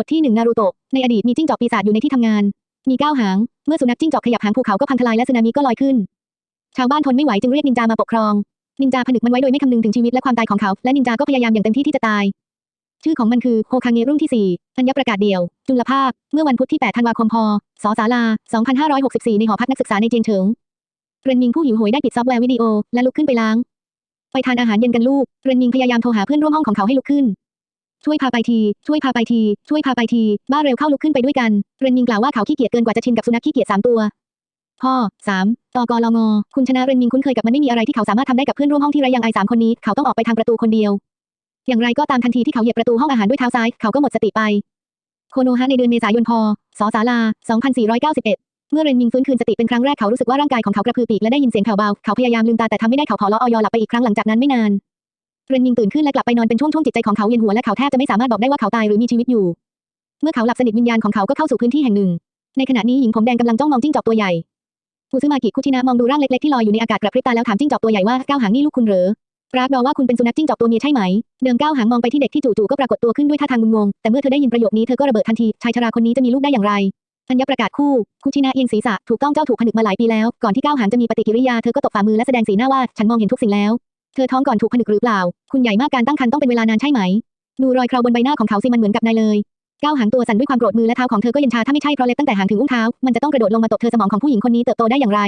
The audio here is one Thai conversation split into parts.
บทที่หนึ่งนารูโตะ ในอดีตมีจิ้งจอกปีศาจอยู่ในที่ทำงาน มีเก้าหาง เมื่อสุนัขจิ้งจอกขยับหางภูเขาก็พังทลายและสึนามิก็ลอยขึ้น ชาวบ้านทนไม่ไหวจึงเรียกนินจามาปกครอง นินจาผนึกมันไว้โดยไม่คำนึงถึงชีวิตและความตายของเขา และนินจาก็พยายามอย่างเต็มที่ที่จะตาย ชื่อของมันคือโฮคาเงรุ่นที่4อัญญประกาศเดี่ยว จุลภาค เมื่อวันพุธที่8ธันวาคมพศศาลา2564 ในหอพักนักศึกษาในเจียงเฉิง เรนมิงผู้หิวโหยได้ปิดซอฟต์แวร์วิดีโอและลุกขึ้นไปล้าง ไปทานอาหารเย็นกันลูก เรนมิงพยายามโทรหาเพื่อนร่วมห้องของเขาให้ลุกขึ้น ช่วยพาไปที ช่วยพาไปที ช่วยพาไปที บ้าเร็วเข้าลุกขึ้นไปด้วยกัน เรนมิงกล่าวว่าเขาขี้เกียจเกินกว่าจะชินกับสุนัขขี้เกียจสามตัว พ่อสามตกลงคุณชนะเรนมิงคุ้นเคยกับมันไม่มีอะไรที่เขาสามารถทำได้กับเพื่อนร่วมห้องที่ไร้ยังไอสามคนนี้ เขาต้องออกไปทางประตูคนเดียว อย่างไรก็ตามทันทีที่เขาเหยียบประตูห้องอาหารด้วยเท้าซ้าย เขาก็หมดสติไป โคโนฮะในเดือนเมษายนพศศาลา2491เมื่อเรนมิงฟื้นคืนสติเป็นครั้งแรกเขารู้สึกว่าร่างกายของเขากระพือปีกและได้ยินเสียงแผ่วเบา เขาพยายามลืมตาแต่ทำไม่ได้เขาพอล้อออยหลับไปอีกครั้งหลังจากนั้นไม่นาน เรนมิงตื่นขึ้นและกลับไปนอนเป็นช่วงๆจิตใจของเขาเวียนหัวและเขาแทบจะไม่สามารถบอกได้ว่าเขาตายหรือมีชีวิตอยู่ เมื่อเขาหลับสนิทวิญญาณของเขาก็เข้าสู่พื้นที่แห่งหนึ่ง ในขณะนี้หญิงผมแดงกำลังจ้องมองจิ้งจอกตัวใหญ่ฟูซึมากิคุชินะมองดูร่างเล็กๆที่ลอยอยู่ในอากาศกระพริบตาแล้วถามจิ้งจอกตัวใหญ่ว่าก้าวหางนี่ลูกคุณเหรอรักเดาว่าคุณเป็นสุนัขจิ้งจอกตัวเมียใช่ไหม เดิมก้าวหางมองไปที่เด็กที่จู่ๆก็ปรากฏตัวขึ้นด้วยท่าทางงุนงงแต่เมื่อเธอได้ยินประโยคนี้เธอก็ระเบิดทันที ชายชราคนนี้จะมีลูกได้อย่างไรอัญญประกาศคู่ คุชินะเอียงศีรษะถูกต้องเจ้าถูกผนึกมาหลายปีแล้ว ก่อนที่ก้าวหางจะมีปฏิกิริยาเธอก็ตบฝ่ามือและแสดงสีหน้าว่า ฉันมองเห็นทุกสิ่งแล้ว เธอท้องก่อนถูกผนึกหรือเปล่า คุณใหญ่มากการตั้งครรภ์ต้องเป็นเวลานานใช่ไหม ดูรอยเคราบนใบหน้าของเขาสิมันเหมือนกับนายเลยก้าวหางตัวสั่นด้วยความโกรธมือและเท้าของเธอก็เย็นชาถ้าไม่ใช่เพราะเล็บตั้งแต่หางถึงอุ้งเท้า มันจะต้องกระโดดลงมาตบเธอสมองของผู้หญิงคนนี้เติบโตได้อย่างไร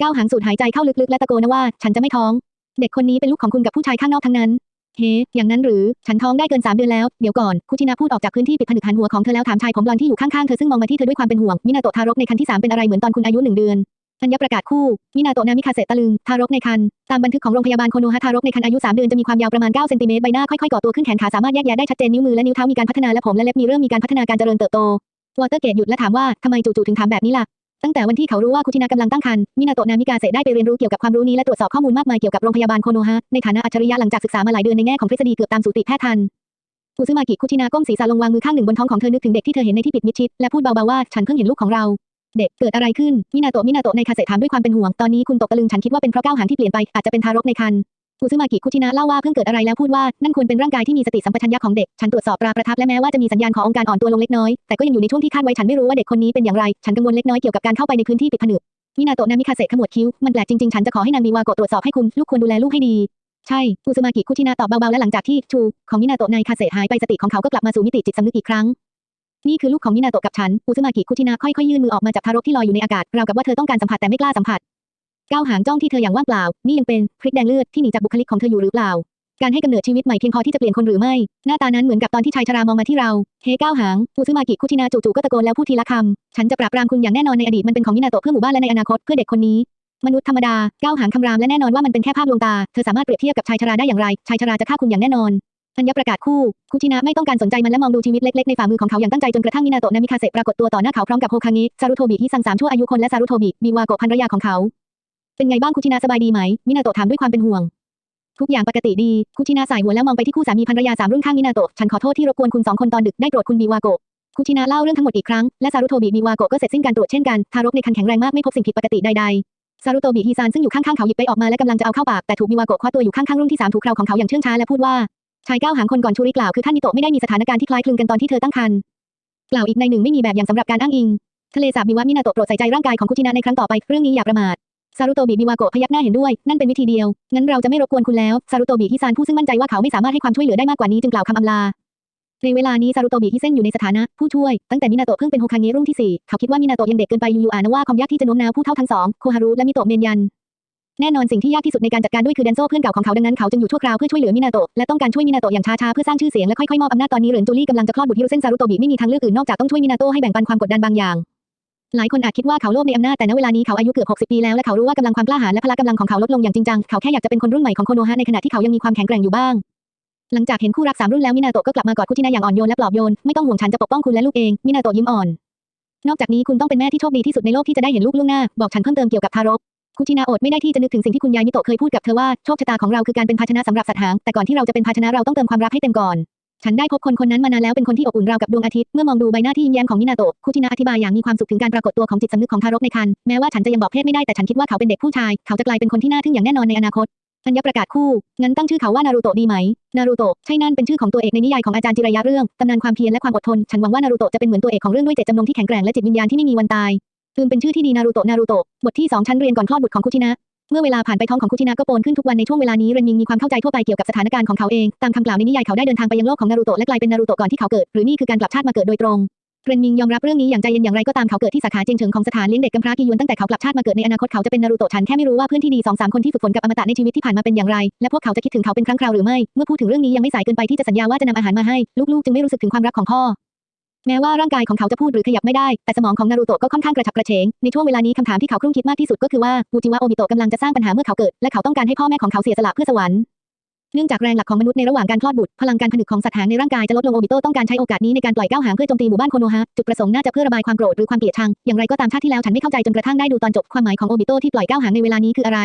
ก้าวหางสูดหายใจเข้าลึกๆและตะโกนว่า ฉันจะไม่ท้อง เด็กคนนี้เป็นลูกของคุณกับผู้ชายข้างนอกทั้งนั้น เฮ้ อย่างนั้นหรือ ฉันท้องได้เกินสามเดือนแล้ว เดี๋ยวก่อน คุชินาพูดออกจากพื้นที่ปิดผนึกหันหัวของเธอแล้วถามชายผมบลอนที่อยู่ข้างๆเธอซึ่งมองมาที่เธอด้วยความเป็นห่วง มินาโตะทารกในครรภ์ที่สามเป็นอะไรเหมือนตอนคุณอายุหนึ่งเดือน อัญประกาศคู่ มินาโตะนามิคาเซตะลึง ทารกในครรภ์ ตามบันทึกของโรงพยาบาลโคโนฮะทารกในครรภ์อายุสามเดือนจะมีความยาวประมาณ 9 เซนติเมตร ใบหน้าค่อยๆก่อตัวขึ้นแขนขาสามารถแยกแยะได้ชัดเจนนิ้วมือและนิ้วเท้ามีการพัฒนาและผมและเล็บมีเริ่มมีการพัฒนาการเจริญเติบโต วอเตอร์เกตหยุดและถามว่าทำไมจู่ๆถึงถามแบบนี้ล่ะ ตั้งแต่วันที่เขารู้ว่าคุชินากำลังตั้งครรภ์ มินาโตะนามิกาเซได้ไปเรียนรู้เกี่ยวกับความรู้นี้และตรวจสอบข้อมูลมากมายเกี่ยวกับโรงพยาบาลโคโนฮะในฐานะอัจฉริยะหลังจากศึกษามาหลายเดือนในแง่ของทฤษฎีเกือบตามสูติแพทย์ทันฟูซึมากิคุชินาก้มศีรษะลงวางมือข้างหนึ่งบนท้องของเธอนึกถึงเด็กที่เธอเห็นในที่ปิดมิดชิดและพูดเบาๆว่าฉันเพิ่งเห็นลูกของเรา เด็กเกิดอะไรขึ้น มินาโตะ มินาโตะในคาเซถามด้วยความเป็นห่วง ตอนนี้คุณตกตะลึงฉันคิดว่าเป็นเพราะก้าวหางที่เปลี่ยนไป อาจจะเป็นทารกในครรภ์ฟูซึมากิคุชินะเล่าว่าเพิ่งเกิดอะไรแล้วพูดว่า นั่นควรเป็นร่างกายที่มีสติสัมปชัญญะของเด็ก ฉันตรวจสอบตราประทับและแม้ว่าจะมีสัญญาณขององค์การอ่อนตัวลงเล็กน้อย แต่ก็ยังอยู่ในช่วงที่คาดไว้ฉันไม่รู้ว่าเด็กคนนี้เป็นอย่างไร ฉันกังวลเล็กน้อยเกี่ยวกับการเข้าไปในพื้นที่ปิดผนึกมินาโตะนามิคาเซขมวดคิ้ว มันแปลกจริงๆ ฉันจะขอให้นางมีวาโกะตรวจสอบให้คุณ ลูกควรดูแลลูกให้ดี ใช่ฟูซึมากิคุชินะตอบเบาๆ และหลังจากที่ชูของมินาโตะนายคาเซหายไปสติของเขาก็กลับมาสู่มิติจิตสำนึกอีกครั้ง นี่คือลูกของมินาโตะกับฉันฟูซึมากิคุชินะค่อยๆยื่นมือออกมาจับทารกที่ลอยอยู่ในอากาศราวกับว่าเธอต้องการสัมผัสแต่ไม่กล้าสัมผัสก้าวหางจ้องที่เธออย่างว่างเปล่า นี่ยังเป็นพริกแดงเลือดที่หนีจากบุคลิกของเธออยู่หรือเปล่า การให้กำเนิดชีวิตใหม่เพียงพอที่จะเปลี่ยนคนหรือไม่ หน้าตานั้นเหมือนกับตอนที่ชายชรามองมาที่เรา เฮ้ก้าวหางฟูซึมากิคุชินาจู่ๆก็ตะโกนแล้วพูดทีละคำ ฉันจะปราบปรามคุณอย่างแน่นอนในอดีตมันเป็นของมินาโตะเพื่อหมู่บ้านและในอนาคตเพื่อเด็กคนนี้ มนุษย์ธรรมดาก้าวหางคำรามและแน่นอนว่ามันเป็นแค่ภาพลวงตา เธอสามารถเปรียบเทียบกับชายชราได้อย่างไร ชายชราจะฆ่าคุณอย่างแน่นอน อัญญประกาศคู่ คุชินะไม่ต้องการสนใจมันและมองดูชีวิตเล็กๆในฝ่ามือของเขาอย่างตั้งใจจนกระทั่งมินาโตะนามิคาเซปรากฏตัวต่อหน้าเขาพร้อมกับโฮคางิซารุโทบิที่สั่งสามชั่วอายุคนและซารุโทบิมีวาโกะภรรยาของเขา เป็นไงบ้างคุชินะสบายดีไหม มินาโตะถามด้วยความเป็นห่วง ทุกอย่างปกติดี คุชินาสายหัวแล้วมองไปที่คู่สามีภรรยาสามรุ่นข้างมินาโตะ ฉันขอโทษที่รบกวนคุณสองคนตอนดึกได้โปรดคุณมีวาโกะ คุชินาเล่าเรื่องทั้งหมดอีกครั้ง และซารุโทบิมีวาโกะก็เสร็จสิ้นการตรวจเช่นกัน ทารกในครรภ์แข็งแรงมากไม่พบสิ่งผิดปกติใดๆซารุโทบิฮีซานซึ่งอยู่ข้างๆเขาหยิบไปออกมาและกำลังจะเอาเข้าปากแต่ถูกมีวาโกะคว้าตัวอยู่ข้างๆรุ่นที่สามถูกเคราของเขาอย่างเชื่องช้าและพูดว่า ชายก้าวหางคนก่อนชูริกล่าวคือท่านนิโตะไม่ได้มีสถานการณ์ที่คล้ายคลึงกันตอนที่เธอตั้งครรภ์กล่าวอีกในหนึ่งไม่มีแบบอย่างสำหรับการอ้างอิง ทะเลสาบมิวะมินาโตะโปรดใส่ใจร่างกายของคุชินะในครั้งต่อไปเรื่องนี้อย่าประมาทซารุโตบิมิวาโกะพยักหน้าเห็นด้วย นั่นเป็นวิธีเดียว งั้นเราจะไม่รบกวนคุณแล้วซารุโตบิฮิซานผู้ซึ่งมั่นใจว่าเขาไม่สามารถให้ความช่วยเหลือได้มากกว่านี้จึงกล่าวคำอำลาในเวลานี้ซารุโตบิฮิเซนอยู่ในสถานะผู้ช่วย ตั้งแต่มินาโตะเพิ่งเป็นโฮคาเงรุ่นที่สี่เขาคิดว่ามินาโตะยังเด็กเกินไปยูยูอ่านว่าความยากที่จะโน้มน้าวผู้เท่าทั้งสองโคฮารุและมิโตะเมนยัน แน่นอนสิ่งที่ยากที่สุดในการจัดการด้วยคือแดนโซเพื่อนเก่าของเขาดังนั้นเขาจึงอยู่ชั่วคราวเพื่อช่วยเหลือมินาโตะและต้องการช่วยมินาโตะอย่างช้าๆเพื่อสร้างชื่อเสียงและค่อยๆมอบอำนาจตอนนี้เหรินจูลี่กำลังจะคลอดบุตรฮิโรเซนซารุโตบิไม่มีทางเลือกอื่นนอกจากต้องช่วยมินาโตะให้แบ่งปันความกดดันบางอย่างหลายคนอาจคิดว่าเขาโลภในอำนาจแต่ณเวลานี้เขาอายุเกือบ 60 ปีแล้วและเขารู้ว่ากำลังความกล้าหาญและพละกำลังของเขาลดลงอย่างจริงจังเขาแค่อยากจะเป็นคนรุ่นใหม่ของโคโนฮะในขณะที่เขายังมีความแข็งแกร่งอยู่บ้าง หลังจากเห็นคู่รักสามรุ่นแล้วมินาโตะก็กลับมากอดคุชินะอย่างอ่อนโยนและปลอบโยนไม่ต้องห่วงฉันจะปกป้องคุณและลูกเองมินาโตะยิ้มอ่อน นอกจากนี้คุณต้องเป็นแม่ที่โชคดีที่สุดในโลกที่จะได้เห็นลูกล่วงหน้าบอกฉันเพิ่มเติมเกี่ยวกับทารก คุชินาอดไม่ได้ที่จะนึกถึงสิ่งที่คุณยายมิโตะเคยพูดกับเธอว่าโชคชะตาของเราคือการเป็นภาชนะสำหรับสัตว์หางแต่ก่อนที่เราจะเป็นภาชนะเราต้องเติมความรักให้เต็มก่อน ฉันได้พบคนคนนั้นมานานแล้วเป็นคนที่อบอุ่นราวกับดวงอาทิตย์เมื่อมองดูใบหน้าที่ยิ้มแย้มของมินาโตะคุชินะอธิบายอย่างมีความสุขถึงการปรากฏตัวของจิตสำนึกของทารกในครรภ์แม้ว่าฉันจะยังบอกเพศไม่ได้แต่ฉันคิดว่าเขาเป็นเด็กผู้ชาย เขาจะกลายเป็นคนที่น่าทึ่งอย่างแน่นอนในอนาคตอัญญประกาศคู่ งั้นตั้งชื่อเขาว่านารูโตะดีไหม นารูโตะ ใช่นั่นเป็นชื่อของตัวเอกในนิยายของอาจารย์จิรยะเรื่อง ตำนานความเพียรและความอดทน ฉันหวังว่านารูโตะจะเป็นเหมือนตัวเอกของเรื่องด้วยเจตจำนงที่แข็งแกร่งและจิตวิญญาณที่ไม่มีวันตาย อืมเป็นชื่อที่ดีนารูโตะนารูโตะบทที่สองชั้นเรียนก่อนคลอดบุตรของคุชินะ เมื่อเวลาผ่านไปท้องของคุชินะก็โปนขึ้นทุกวันในช่วงเวลานี้เรนมิงมีความเข้าใจทั่วไปเกี่ยวกับสถานการณ์ของเขาเองตามคำกล่าวในนิยายเขาได้เดินทางไปยังโลกของนารูโตะและกลายเป็นนารูโตะก่อนที่เขาเกิดหรือนี่คือการกลับชาติมาเกิดโดยตรงเรนมิงยอมรับเรื่องนี้อย่างใจเย็นอย่างไรก็ตามเขาเกิดที่สาขาเจียงเฉิงของสถานเลี้ยงเด็กกำพร้ากิยวนตั้งแต่เขากลับชาติมาเกิดในอนาคตเขาจะเป็นนารูโตะฉันแค่ไม่รู้ว่าเพื่อนที่ดีสองสามคนที่ฝึกฝนกับอมตะในชีวิตที่ผ่านมาเป็นอย่างไร และพวกเขาจะคิดถึงเขาเป็นครั้งคราวหรือไม่ เมื่อพูดถึงเรื่องนี้ยังไม่สายเกินไปที่จะสัญญาว่าจะนำอาหารมาให้ลูกๆจึงไม่รู้สึกถึงความรักของพ่อ แม้ว่าร่างกายของเขาจะพูดหรือขยับไม่ได้ แต่สมองของนารูโตะก็ค่อนข้างกระฉับกระเฉง ในช่วงเวลานี้คำถามที่เขาครุ่นคิดมากที่สุดก็คือว่ามูจิวะโอมิโตะกำลังจะสร้างปัญหาเมื่อเขาเกิด และเขาต้องการให้พ่อแม่ของเขาเสียสละเพื่อสวรรค์เนื่องจากแรงหลักของมนุษย์ในระหว่างการคลอดบุตร พลังการผนึกของสัตว์หางในร่างกายจะลดลงโอบิโตต้องการใช้โอกาสนี้ในการปล่อยก้าวหางเพื่อโจมตีหมู่บ้านโคโนฮะ จุดประสงค์น่าจะเพื่อระบายความโกรธหรือความเกลียดชัง อย่างไรก็ตามชาติที่แล้วฉันไม่เข้าใจจนกระทั่งได้ดูตอนจบความหมายของโอบิโตที่ปล่อยก้าวหางในเวลานี้คืออะไร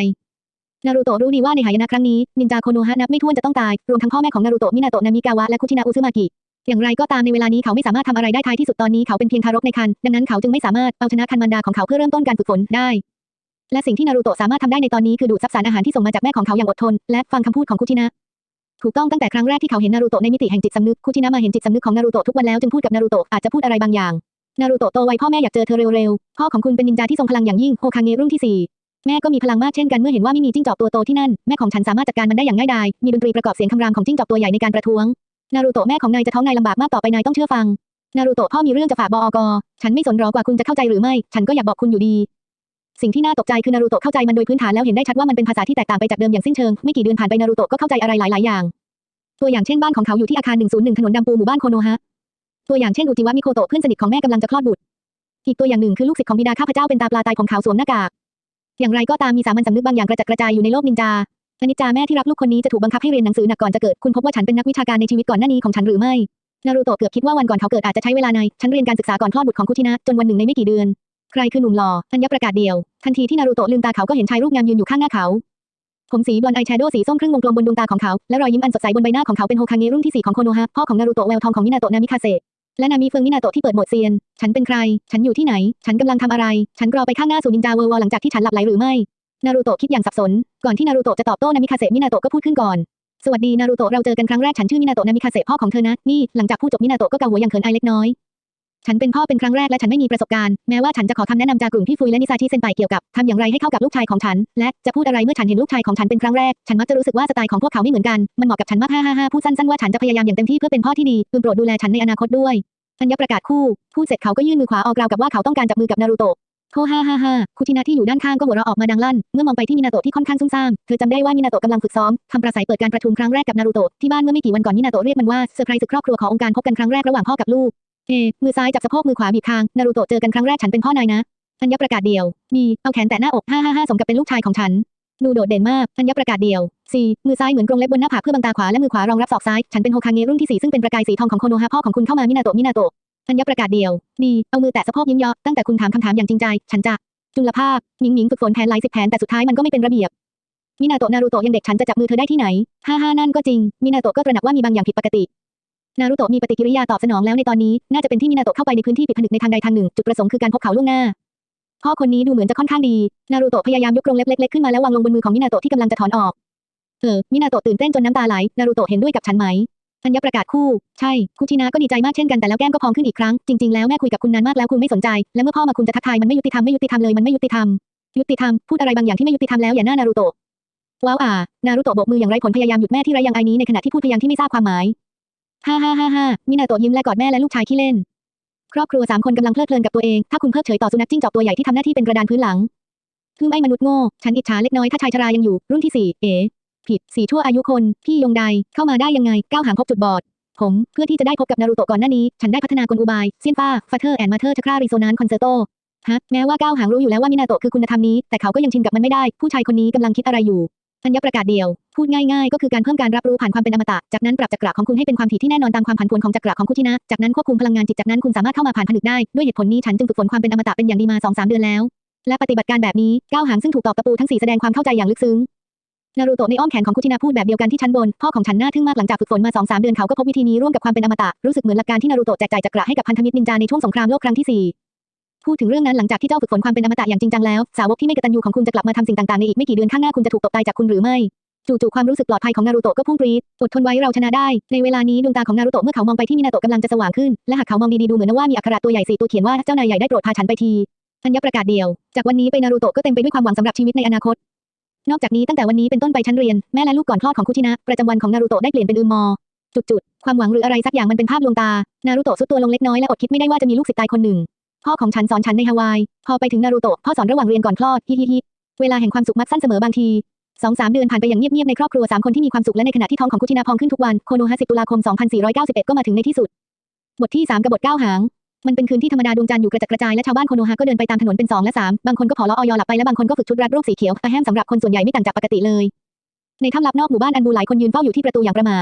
นารูโตะรู้ดีว่าในหายนะครั้งนี้นินจาโคโนฮะนับไม่ถ้วนจะต้องตาย รวมทั้งพ่อแม่ของนารูโตะมินาโตะนามิกาวะและคุชินาอุซึมากิ อย่างไรก็ตามในเวลานี้เขาไม่สามารถทำอะไรได้ท้ายที่สุดตอนนี้เขาเป็นเพียงทารกในครรภ์ดังนั้นเขาจึงไม่สามารถเอาชนะคันมันดาของเขาเพื่อเริ่มต้นการฝึกฝนได้และสิ่งที่นารูโตะสามารถทำได้ในตอนนี้คือดูดซับสารอาหารที่ส่งมาจากแม่ของเขาอย่างอดทน และฟังคำพูดของคุชินะ ถูกต้องตั้งแต่ครั้งแรกที่เขาเห็นนารูโตะในมิติแห่งจิตสำนึกคุชินะมาเห็นจิตสำนึกของนารูโตะทุกวันแล้วจึงพูดกับนารูโตะอาจจะพูดอะไรบางอย่าง นารูโตะโตไวพ่อแม่อยากเจอเธอเร็วๆ พ่อของคุณเป็นนินจาที่ทรงพลังอย่างยิ่งโฮคาเงะรุ่นที่สี่แม่ก็มีพลังมากเช่นกันเมื่อเห็นว่าไม่มีจิ้งจอกตัวโตที่นั่นแม่ของฉันสามารถจัดการมันได้อย่างง่ายดายมีดนตรีประกอบเสียงคำรามของจิ้งจอกตัวใหญ่ในการประท้วง นารูโตะแม่ของนายจะท้องนายลำบากมากต่อไปนายต้องเชื่อฟัง นารูโตะพ่อมีเรื่องจะฝากบอกฉันไม่สนหรอกว่าคุณจะเข้าใจหรือไม่ ฉันก็อยากบอกคุณอยู่ดี สิ่งที่น่าตกใจคือนารูโตะเข้าใจมันโดยพื้นฐานแล้วเห็นได้ชัดว่ามันเป็นภาษาที่แตกต่างไปจากเดิมอย่างสิ้นเชิง ไม่กี่เดือนผ่านไปนารูโตะก็เข้าใจอะไรหลาย ๆ อย่าง ตัวอย่างเช่นบ้านของเขาอยู่ที่อาคาร 101 ถนนดำปูหมู่บ้านโคโนฮะ ตัวอย่างเช่นอุจิวะมิโคโตะเพื่อนสนิทของแม่กำลังจะคลอดบุตร อีกตัวอย่างหนึ่งคือลูกศิษย์ของบิดาข้าพเจ้าเป็นตาปลาตายผมขาวสวมหน้ากาก อย่างไรก็ตามมีสามัญสำนึกบางอย่างกระจัดกระจายอยู่ในโลกนินจา อนิจจาแม่ที่รักลูกคนนี้จะถูกบังคับให้เรียนหนังสือหนักก่อนจะเกิด คุณพบว่าฉันเป็นนักวิชาการในชีวิตก่อนหน้านี้ของฉันหรือไม่ นารูโตะเกือบคิดว่าวันก่อนเขาเกิดอาจจะใช้เวลานานฉันเรียนการศึกษาก่อนคลอดบุตรของคุชินะ จนวันหนึ่งในไม่กี่เดือน ใครคือหนุ่มหล่ออัญญประกาศเดียว ทันทีที่นารูโตะลืมตาเขาก็เห็นชายรูปงามยืนอยู่ข้างหน้าเขา ผมสีบลอนด์อายแชโดว์สีส้มครึ่งวงกลมบนดวงตาของเขา และรอยยิ้มอันสดใสบนใบหน้าของเขาเป็นโฮคาเงะรุ่นที่4ของโคโนฮะ พ่อของนารูโตะแววทองของมินาโตะนามิคาเซและนามิเฟิงมินาโตะที่เปิดโหมดเซียน ฉันเป็นใคร ฉันอยู่ที่ไหน ฉันกำลังทำอะไร ฉันรอไปข้างหน้าสู่นินจาเวอร์วอลหลังจากที่ฉันหลับไหลหรือไม่ นารูโตะคิดอย่างสับสน ก่อนที่นารูโตะจะตอบโต้นามิคาเซะมินาโตะก็พูดขึ้นก่อน สวัสดีนารูโตะเราเจอกันครั้งแรกฉันชื่อมินาโตะนามิคาเซะพ่อของเธอนะ นี่หลังจากพูดจบมินาโตะก็เกาหัวอย่างเขินอายเล็กน้อย ฉันเป็นพ่อเป็นครั้งแรกและฉันไม่มีประสบการณ์ แม้ว่าฉันจะขอคำแนะนำจากกลุ่มพี่ฟุยและนิซาชิเซนไปเกี่ยวกับทำอย่างไรให้เข้ากับลูกชายของฉัน และจะพูดอะไรเมื่อฉันเห็นลูกชายของฉันเป็นครั้งแรก ฉันมักจะรู้สึกว่าสไตล์ของพวกเขาไม่เหมือนกัน มันเหมาะกับฉันมากฮ่าฮ่าฮ่าพูดสั้นๆว่าฉันจะพยายามอย่างเต็มที่เพื่อเป็นพ่อที่ดีคุณโปรดดูแลฉันในอนาคตด้วยอัญญประกาศคู่พูดเสร็จเขาก็ยื่นมือขวาออกราวกับว่าเขาต้องการจับมือกับนารูโตะ โทฮ่าฮ่าฮ่าคุชินะที่อยู่ด้านข้างก็หัวเราะออกมาดังลั่น เมื่อมองไปที่มินาโตะที่ค่อนข้างซุ่มซ่าม เธอจำได้ว่ามินาโตะกำลังฝึกซ้อมทำประสัยเปิดการประชุมครั้งแรกกับนารูโตะที่บ้านเมื่อไม่กี่วันก่อนมินาโตะเรียกมันว่าเซอร์ไพรส์ครอบครัวขององค์การพบกันครั้งแรกระหว่างพ่อกับลูก เอ มือซ้ายจับสะโพกมือขวาบีบคาง นารูโตะเจอกันครั้งแรกฉันเป็นพ่อนายนะอัญญประกาศเดียว มี เอาแขนแตะหน้าอกห้าห้าห้าสมกับเป็นลูกชายของฉัน ดูโดดเด่นมาก อัญญประกาศเดียวสี่มือซ้ายเหมือนกรงเล็บบนหน้าผากเพื่อบังตาขวาและมือขวารองรับศอกซ้าย ฉันเป็นโฮคาเงะรุ่นที่สี่ซึ่งเป็นประกายสีทองของโคโนฮะพ่อของคุณเข้ามามินาโตะมินาโตะ อัญประกาศเดียว ดี เอามือแตะสะโพกยิ้มยาะตั้งแต่คุณถามคำถามอย่างจริงใจ ฉันจะ จุลภาพหมิงหมิงฝึกฝนแผนหลายสิบแผนแต่สุดท้ายมันก็ไม่เป็นระเบียบ มินาโตะนารูโตะยังเด็กฉันจะจับมือเธอได้ที่ไหน ฮ่าฮ่านั่นก็จริง มินาโตะก็ตระหนักว่ามีบางอย่างผิดปกติ นารูโตะมีปฏิกิริยาตอบสนองแล้วในตอนนี้ น่าจะเป็นที่มินาโตะเข้าไปในพื้นที่ปิดผนึกในทางใดทางหนึ่ง จุดประสงค์คือการพบเขาล่วงหน้า พ่อคนนี้ดูเหมือนจะค่อนข้างดี นารูโตะพยายามยกกรงเล็บเล็กๆขึ้นมาแล้ววางลงบนมือของมินาโตะที่กำลังจะถอนออก เออ มินาโตะตื่นเต้นจนน้ำตาไหล นารูโตะเห็นด้วยกับฉันไหม อัญญประกาศคู่ ใช่คุชินะก็ดีใจมากเช่นกันแต่แล้วแก้มก็พองขึ้นอีกครั้ง จริงๆแล้วแม่คุยกับคุณนานมากแล้วคุณไม่สนใจ และเมื่อพ่อมาคุณจะทักทายมันไม่ยุติธรรมไม่ยุติธรรมเลยมันไม่ยุติธรรม ยุติธรรมพูดอะไรบางอย่างที่ไม่ยุติธรรมแล้วอย่าหน้านารูโตะ ว้าวอ่า นารูโตะโบกมืออย่างไรผลพยายามหยุดแม่ที่ไร้ยังไอนี้ในขณะที่พูดพยางค์ที่ไม่ทราบความหมายฮ่าฮ่าฮ่าฮ่ามินาโตะยิ้มและกอดแม่และลูกชายขี้เล่น ครอบครัวสามคนกำลังเพลิดเพลินกับตัวเอง ถ้าคุณเพิกเฉยต่อสุนัขจิ้งจอกตัวใหญ่ที่ทำหน้าที่เป็นกระดานพื้นหลังเพิ่งไอ้มนุษย์โง่ ฉันอิจฉาเล็กน้อยถ้าชายชรายังอยู่ รุ่นที่สี่เอ๋ ผิดสี่ชั่วอายุคน พี่ยงใดเข้ามาได้ยังไงก้าวหางพบจุดบอด ผมเพื่อที่จะได้พบกับนารูโตะก่อนหน้านี้ ฉันได้พัฒนากลอุบายเซียนฟ้าฟัตเทอร์แอนด์มาเธอร์ชครารีโซนานคอนเซอร์โตฮะแม้ว่าก้าวหางรู้อยู่แล้วว่ามินาโตะคือคุณธรรมนี้ แต่เขาก็ยังชินกับมันไม่ได้ ผู้ชายคนนี้กำลังคิดอะไรอยู่อัญญประกาศเดียว พูดง่ายๆ ก็คือการเพิ่มการรับรู้ผ่านความเป็นอมตะ จากนั้นปรับจักระของคุณให้เป็นความถี่ที่แน่นอนตามความผันผวนของจักระของคุชินะ จากนั้นควบคุมพลังงานจิต จากนั้นคุณสามารถเข้ามาผ่านผนึกได้ ด้วยเหตุผลนี้ฉันจึงฝึกฝนความเป็นอมตะเป็นอย่างดีมา2อสเดือนแล้ว และปฏิบัติการแบบนี้ ก้าวหางซึ่งถูกตอกตะปูทั้งสี่แสดงความเข้าใจอย่างลึกซึ้ง นารูโตะในอ้อมแขนของคุชินะพูดแบบเดียวกันที่ชั้นบน พ่อของฉันน่าทึ่งมากหลังจากฝึกฝนมา2อสเดือนเขาก็พบวิธีนี้ร่วมกับความเป็นอมตะ รู้สึกเหมือนหลักการที่นารูโตะแจกจ่ายจักระให้กับพันธมิตรนินจาในช่วงสงครามโลกครั้งที่สี่พูดถึงเรื่องนั้นหลังจากที่เจ้าฝึกฝนความเป็นอมตะอย่างจริงจังแล้ว สาวกที่ไม่กตัญญูของคุณจะกลับมาทำสิ่งต่างๆในอีกไม่กี่เดือนข้างหน้าคุณจะถูกตบตายจากคุณหรือไม่จู่ๆความรู้สึกปลอดภัยของนารูโตะก็พุ่งปรี๊ดอดทนไว้เราชนะได้ ในเวลานี้ดวงตาของนารูโตะเมื่อเขามองไปที่มินาโตะกำลังจะสว่างขึ้น และหากเขามองดีๆดูเหมือนว่ามีอักขระตัวใหญ่สี่ตัวเขียนว่าเจ้านายใหญ่ได้โปรดพาฉันไปทีอัญญประกาศเดียว จากวันนี้ไปนารูโตะก็เต็มไปด้วยความหวังสำหรับชีวิตในอนาคต นอกจากนี้ตั้งแต่วันนี้เป็นต้นไปชั้นเรียน แม่และลูกก่อนคลอดของคุชินะ ประจำวันของนารูโตะได้เปลี่ยนเป็นอืมมอจุดๆ ความหวังหรืออะไรสักอย่างมันเป็นภาพลวงตา นารูโตะซุดตัวลงเล็กน้อยและอดคิดไม่ได้ว่าจะมีลูกศิษย์ตายคนหนึ่ง พ่อของฉันสอนฉันในฮาวาย พอไปถึงนารูโตะพ่อสอนระหว่างเรียนก่อนคลอดฮิฮิฮิเวลาแห่งความสุขมักสั้นเสมอบางทีสองสามเดือนผ่านไปอย่างเงียบๆในครอบครัวสามคนที่มีความสุขและในขณะที่ท้องของคุชินาพองขึ้นทุกวันโคโนฮะ10ตุลาคม 2491 ก็มาถึงในที่สุด บทที่ 3กบฏเก้าหาง มันเป็นคืนที่ธรรมดาดวงจันทร์อยู่กระจัดกระจายและชาวบ้านโคโนฮะก็เดินไปตามถนนเป็น2และ3บางคนก็ผอลออยหลับไปและบางคนก็ฝึกชุดรัดรูปสีเขียวอะแฮมสำหรับคนส่วนใหญ่ไม่ต่างจากปกติเลย ในถ้ำลับนอกหมู่บ้านอันบูหลายคนยืนเฝ้าอยู่ที่ประตูอย่างประมา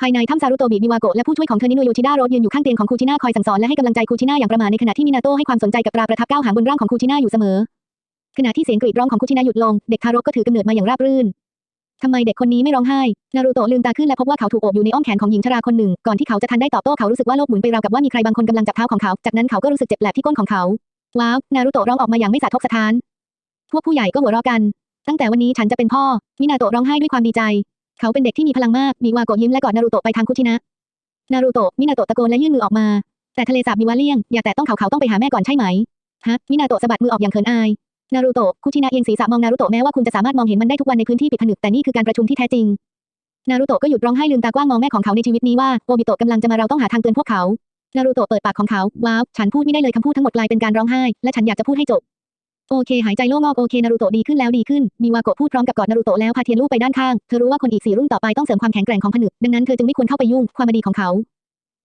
ภายในถ้ำซารุโตบิมิวาโกะและผู้ช่วยของเธอนิโนโยชิดาโรสยืนอยู่ข้างเตียงของคูชิน่าคอยสั่งสอนและให้กำลังใจคูชิน่าอย่างประม่าในขณะที่มินาโตะให้ความสนใจกับตราประทับเก้าหางบนร่างของคูชิน่าอยู่เสมอ ขณะที่เสียงกรีดร้องของคูชิน่าหยุดลง เด็กทารกก็ถือกำเนิดมาอย่างราบรื่น ทำไมเด็กคนนี้ไม่ร้องไห้ นารูโตะลืมตาขึ้นและพบว่าเขาถูกโอบอยู่ในอ้อมแขนของหญิงชราคนหนึ่ง ก่อนที่เขาจะทันได้ตอบโต้เขารู้สึกว่าโลกหมุนไปราวกับว่ามีใครบางคนกำลังจับเท้าของเขา จากนั้นเขาก็รู้สึกเจ็บแปลบที่ก้นของเขา ว้าว นารูโตะร้องออกมาอย่างไม่สะทกสะท้าน พวกผู้ใหญ่ก็หัวเราะกัน ตั้งแต่วันนี้ฉันจะเป็นพ่อ มินาโตะร้องไห้ด้วยความดีใจ เขาเป็นเด็กที่มีพลังมาก มีวาโกะยิ้มและกอดนารูโตะไปทางคุชินะ นารูโตะ มินาโตะตะโกนและยื่นมือออกมา แต่ทะเลสาบมีวาเลี่ยง อย่าแต่ต้องเขาเขาต้องไปหาแม่ก่อนใช่ไหม ฮะ มินาโตะสะบัดมือออกอย่างเขินอาย นารูโตะคุชินะเอียงศีรษะมองนารูโตะแม้ว่าคุณจะสามารถมองเห็นมันได้ทุกวันในพื้นที่ปิดผนึกแต่นี่คือการประชุมที่แท้จริง นารูโตะก็หยุดร้องไห้ลืมตากว้างมองแม่ของเขาในชีวิตนี้ว่าโอบิโตะกำลังจะมาเราต้องหาทางเตือนพวกเขา นารูโตะเปิดปากของเขา ว้าว ฉันพูดไม่ได้เลยคำพูดทั้งหมดกลายเป็นการร้องไห้ และฉันอยากจะพูดให้จบ โอเค หายใจโล่งอกโอเค นารูโตะดีขึ้นแล้วดีขึ้น มีวาโกะพูดพร้อมกับกอดนารูโตะแล้วพาเทียนลูกไปด้านข้าง เธอรู้ว่าคนอีกสี่รุ่นต่อไปต้องเสริมความแข็งแกร่งของผนึก ดังนั้นเธอจึงไม่ควรเข้าไปยุ่ง ความดีของเขา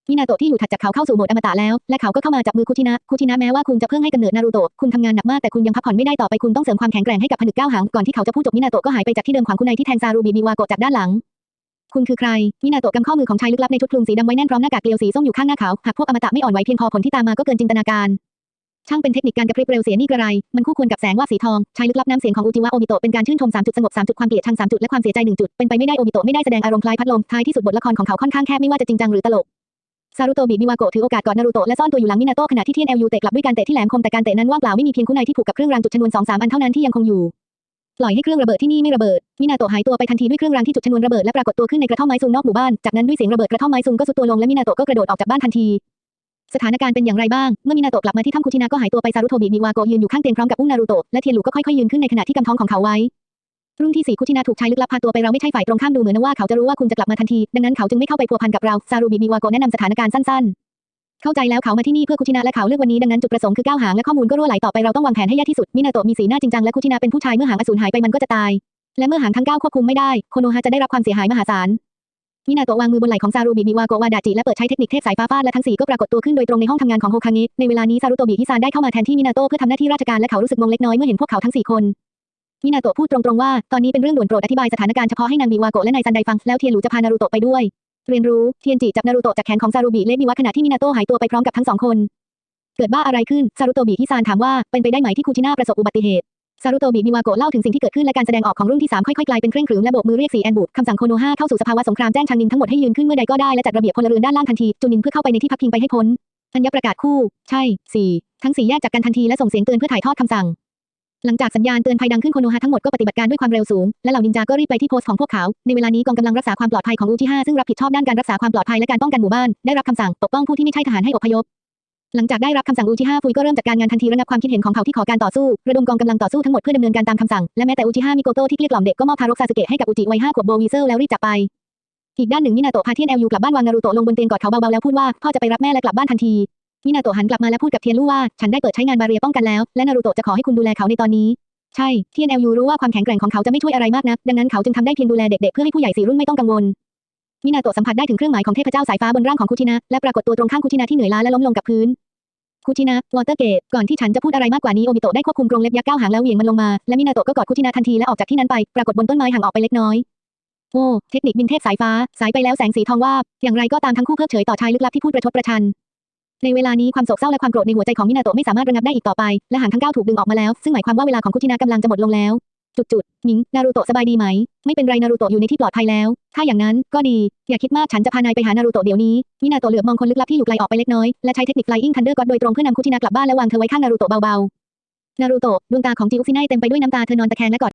มินาโตะที่อยู่ถัดจากเขาเข้าสู่โหมดอมตะแล้ว และเขาก็เข้ามาจับมือคุชินะ คุชินะแม้ว่าคุณจะเพิ่งให้กำเนิดนารูโตะ คุณทำงานหนักมากแต่คุณยังพักผ่อนไม่ได้ต่อไปคุณต้องเสริมความแข็งแกร่งให้กับผนึกก้าวหางก่อนที่เขาจะพูดจบมินาโตะก็หายไปจากที่เดิมขวางคุณในที่แทงซารูบิมิวาโกะจากด้านหลัง คุณคือใคร มินาโตะกำข้อมือของชายลึกลับในชุดคลุมสีดำไว้แน่นพร้อมหน้ากากเกลียวสีส้มอยู่ข้างหน้าเขาหากพวกอมตะไม่อ่อนไหวเพียงพอผลที่ตามมาก็เกินจินตนาการช่างเป็นเทคนิคการกระพริบเร็วเสียนี่กระไร มันคู่ควรกับแสงว่าบสีทอง ชายลึกลับน้ำเสียงของอุจิวะโอบิโตะเป็นการชื่นชม3จุดสงบ3จุดความเกลียดชัง3จุดและความเสียใจ1จุด เป็นไปไม่ได้โอบิโตะไม่ได้แสดงอารมณ์คล้ายพัดลม ท้ายที่สุดบทละครของเขาค่อนข้างแคบไม่ว่าจะจริงจังหรือตลก ซารุโตบิมิวาโกะถือโอกาสกอดนารูโตะและซ่อนตัวอยู่หลังมินาโตะขณะที่เทียนเอลยูเตะกลับด้วยการเตะที่แหลมคมแต่การเตะนั้นว่างเปล่าไม่มีเพียงคู่ในที่ผูกกับเครื่องรางจุดชนวนสองสามอันเท่านั้นที่ยังคงอยู่ปล่อยให้เครื่องระเบิดที่นี่ไม่ระเบิด มินาโตะหายตัวไปทันทีด้วยเครื่องรางที่จุดชนวนระเบิดและปรากฏตัวขึ้นในกระท่อมไม้ซุงนอกหมู่บ้าน จากนั้นด้วยเสียงระเบิดกระท่อมไม้ซุงก็สุดตัวลงและมินาโตะก็กระโดดออกจากบ้านทันที สถานการณ์เป็นอย่างไรบ้าง เมื่อมินาโตะกลับมาที่ถ้ำคุชินาก็หายตัวไปซารุโตบิมิวาโกะยืนอยู่ข้างเตียงพร้อมกับอุ้มนารูโตะและเทียนหลูก็ค่อยๆยืนขึ้นในขณะที่กำท้องของเขาไว้ รุ่นที่สี่คุชินาถูกชายลึกลับพาตัวไปเราไม่ใช่ฝ่ายตรงข้ามดูเหมือนว่าเขาจะรู้ว่าคุณจะกลับมาทันที ดังนั้นเขาจึงไม่เข้าไปพัวพันกับเรา ซารุบิมิวาโกแนะนำสถานการณ์สั้นๆ เข้าใจแล้วเขามาที่นี่เพื่อคุชินะและเขาเลือกวันนี้ดังนั้นจุดประสงค์คือก้าวหางและข้อมูลก็รั่วไหลต่อไปเราต้องวางแผนให้แย่ที่สุด มินาโตะมีสีหน้าจริงจังและคุชินะเป็นผู้ชายเมื่อหางอสูรหายไปมันก็จะตาย และเมื่อหางทั้งเก้าควบคุมไม่ได้โคโนฮะจะได้รับความเสียหายมหาศาลมินาโตะวางมือบนไหล่ของซารุบิมิวาโกวาดาจิและเปิดใช้เทคนิคเทพสายฟ้าฟาดและทั้งสี่ก็ปรากฏตัวขึ้นโดยตรงในห้องทำงานของโฮคางิในเวลานี้ซารุโตบิฮิซานได้เข้ามาแทนที่มินาโตะเพื่อทำหน้าที่ราชการและเขารู้สึกงงเล็กน้อยเมื่อเห็นพวกเขาทั้งสี่คน มินาโตะพูดตรงๆว่า ตอนนี้เป็นเรื่องด่วนโปรดอธิบายสถานการณ์เฉพาะให้นางมิวาโกะและนายซันไดฟัง แล้วเทียนหลูจะพานารูโตะไปด้วย เรียนรู้เทียนจิจับนารูโตะจากแขนของซารุบิเลมิวะขณะที่มินาโตะหายตัวไปพร้อมกับทั้งสองคน เกิดบ้าอะไรขึ้นซารุโตบิฮิซานถามว่าเป็นไปได้ไหมที่คูชิน่าประสบอุบัติเหตุซารุโตบิมิวาโกะเล่าถึงสิ่งที่เกิดขึ้นและการแสดงออกของรุ่นที่3ค่อยๆกลายเป็นเคร่งขรึมและโบกมือเรียกสีแอนบุคำสั่งโคโนฮาเข้าสู่สภาวะสงครามแจ้งชางนินทั้งหมดให้ยืนขึ้นเมื่อใดก็ได้และจัดระเบียบพลเรือนด้านล่างทันทีจุนินเพื่อเข้าไปในที่พักพิงไปให้พ้นอัญญประกาศคู่ ใช่สี่ทั้งสี่แยกจากกันทันทีและส่งเสียงเตือนเพื่อถ่ายทอดคำสั่ง หลังจากสัญญาณเตือนภัยดังขึ้นโคโนฮาทั้งหมดก็ปฏิบัติการด้วยความเร็วสูง และเหล่านินจาก็รีบไปที่โพสต์ของพวกเขา ในเวลานี้กองกำลังรักษาความปลอดภัยของอูจิฮาซึ่งรับผิดชอบด้านการรักษาความปลอดภัยและการป้องกันหมู่บ้าน ได้รับคำสั่งปกป้องผู้ที่ไม่ใช่ทหารให้อพยพ หลังจากได้รับคำสั่งอูจิฮาฟุยก็เริ่มจัดการงานทันทีระงับความคิดเห็นของเขาที่ขอการต่อสู้ ระดมกองกำลังต่อสู้ทั้งหมดเพื่อดำเนินการตามคำสั่ง และแม้แต่อูจิฮามิโกโตะที่เกลี้ยกล่อมเด็กก็มอบทารกซาสึเกะให้กับอูจิวัยห้าขวบโบวีเซลแล้วรีบจากไปอีกด้านหนึ่งมินาโตะพาเทียนเอลยูกลับบ้านวางนารูโตะลงบนเตียงกอดเขาเบาๆแล้วพูดว่าพ่อจะไปรับแม่และกลับบ้านทันที มินาโตะหันกลับมาและพูดกับเทียนลู่ว่า ฉันได้เปิดใช้งานบาเรียป้องกันแล้ว และนารูโตะจะขอให้คุณดูแลเขาในตอนนี้ ใช่ เทียนเอลยูรู้ว่าความแข็งแกร่งของเขาจะไม่ช่วยอะไรมากนัก ดังนั้นเขาจึงทำได้เพียงดูแลเด็กๆ เพื่อให้ผู้ใหญ่สี่รุ่นไม่ต้องกังวล มินาโตะสัมผัสได้ถึงเครื่องหมายของเทพเจ้าสายฟ้าบนร่างของคุชินะ และปรากฏตัวตรงข้างคุชินะที่เหนื่อยล้าและล้มลงกับพื้นคุชินะ วอเตอร์เกต ก่อนที่ฉันจะพูดอะไรมากกว่านี้โอมิโตะได้ควบคุมกรงเล็บยักษ์ก้าวหางแล้วเหวี่ยงมันลงมา และมินาโตะก็กอดคุชินะทันทีและออกจากที่นั้นไป ปรากฏบนต้นไม้ห่างออกไปเล็กน้อย โอ้ เทคนิคบินเทพสายฟ้า สายไปแล้วแสงสีทองวาบ อย่างไรก็ตามทั้งคู่เพิกเฉยต่อชายลึกลับที่พูดประชดประชัน ในเวลานี้ความโศกเศร้าและความโกรธในหัวใจของมินาโตะไม่สามารถระงับได้อีกต่อไป และหางทั้งเก้าถูกดึงออกมาแล้ว ซึ่งหมายความว่าเวลาของคุชินะกำลังจะหมดลงแล้ว จุดๆหมิง นารูโตะสบายดีไหม ไม่เป็นไร นารูโตะอยู่ในที่ปลอดภัยแล้ว ถ้าอย่างนั้นก็ดี อย่าคิดมาก ฉันจะพานายไปหา นารูโตะเดี๋ยวนี้ มินาโตะเหลือบมองคนลึกลับที่อยู่ไกลออกไปเล็กน้อย และใช้เทคนิค Flying Thunder God โดยตรงเพื่อนำคุชินะกลับบ้านและวางเธอไว้ข้างนารูโตะเบาๆ นารูโตะดวงตาของจิอุซิไนเต็มไปด้วยน้ำตาเธอนอนตะแคงและกอด